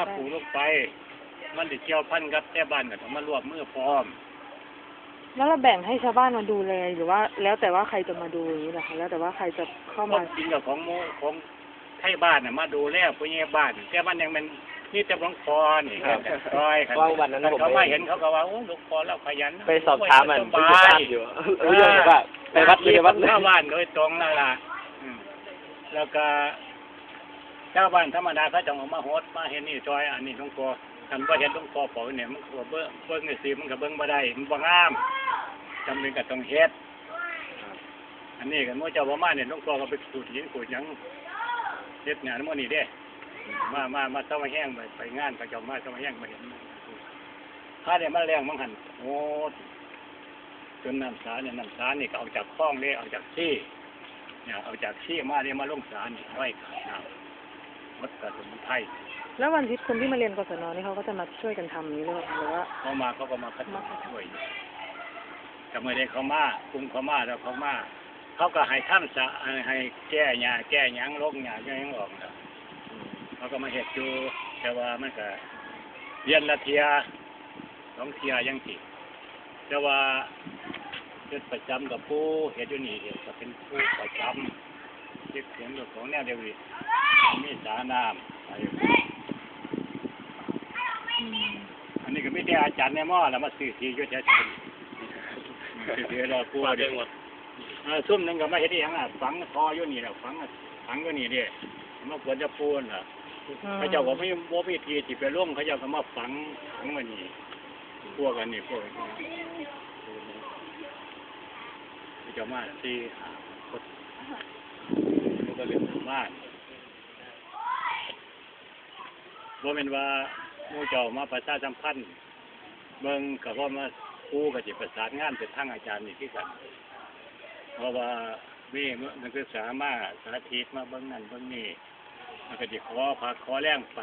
มาปลูกลงไป มันจะเกี่ยวพันกับแต่บ้านก็ต้องมารวบมือพร้อม แล้วเราแบ่งให้ชาวบ้านมาดูแลหรือว่า แล้วแต่ว่าใครจะมาดูอย่างนี้เหรอคะ แล้วแต่ว่าใครจะเข้าความามจริงกับของหมู่ของไทยบ้านน่ะมาดูแลผู้ใหญ่บ้านแต่มันยังเป็นนี่แต่หลวงพอนี่ครับซอยคัว่าวันนั้นผมเขาไปมาเห็นเขาก็ว่าโอ้หลวงพอเราขยันไปสอบถามมันสผู้บาใหญ่บ้ายนอยู่รู้เรื่องว่าไปวัดไปวัดชาวบ้านโดยตรงนั่นล่ะอืมแล้วก็ ชาวบ้านธรรมดาเขาจะออกมาโฮดมาเห็นนี่จอยอันนี้หลวงพ่อคันว่าเห็นหลวงพ่อเผาเนี่ยมันก็เบิ้งเบิ้งในสิมันก็เบิ้งบ่ได้มันบ่งามจำเป็นก็ต้องเฮ็ดอันนี้กันเมื่อเจ้าบ่มาเนี่ยหลวงพ่อก็ไปขูดหินขูดหยังเฮ็ดงานมื้อนี้เด้ มามามาเศร้ามาแห้งไปไปงานก็เจ้ามาเศร้ามาแห้งมาเห็นถ้าเนี่ยมาแรงมังหันโอ้จนน้ำสาเนี่ยน้ำสานี่ก็เอาจากคลองเลยเอาจากที่เนี่ยเอาจากที่มาเนี่ยมาลงสานี่ไว้ขายน้ำ วัดกระสมุนไพรแล้ววันที่คนที่มาเรียนกศนนี่เขาก็จะมาช่วยกันทำอย่านี้หรือเปล่าหรือว่าเขามาเขาก็มาคัดมาช่วยจะไม่ได้เขามาคุมเขามาแล้วเขามาเขาก็ให้ท่านสะให้แก้หญ้าแก้ยังลงหญ้าแก้ยังออกนะเขาก็มาเห็ดอยู่แต่ว่ามันก็เรียนละเทียสองเทียยังสิแต่ว่าเฮ็ดประจำกับผู้เห็ดอยู่นี่เห็ดก็เป็นผู้ประจำเฮ็ดเสียงอยู่ของแนวเดียวนี้ มีสาน้ำอะไรอันนี้ก็ไม่ได้อาจารย์ในหม้อแล้วมาสื่อทีก็จะเป็นสื่อเราผู้ว่าเดีได้ยวหมดเออซุ่มหนึงก็มาเฮ็ดอีหยังอะฝังคออยู่นี่แหละฝังฝังอยู่นี่เด้มาควรจะปูนล่ะเขาเจ้าก็ไม่บ่มีทีที่ไปร่วมเขาเจ้าก็มาฝังฝังมานี่พวกกันนี่พวกนี้เขาเจ้ามาสี่ห้าคนมันก็เรื่องมาก บ่แม่นว่าหมู่เจ้ามาประชาสัมพันธ์เบิ่งก็ว่ามาครูก็สิประสานงานไปทางอาจารย์นี่คือกันเพราะว่ามีนักศึกษามาสาธิตมาเบิ่งนั่นเบิ่งนี่มันก็จะขอพักขอแรงไป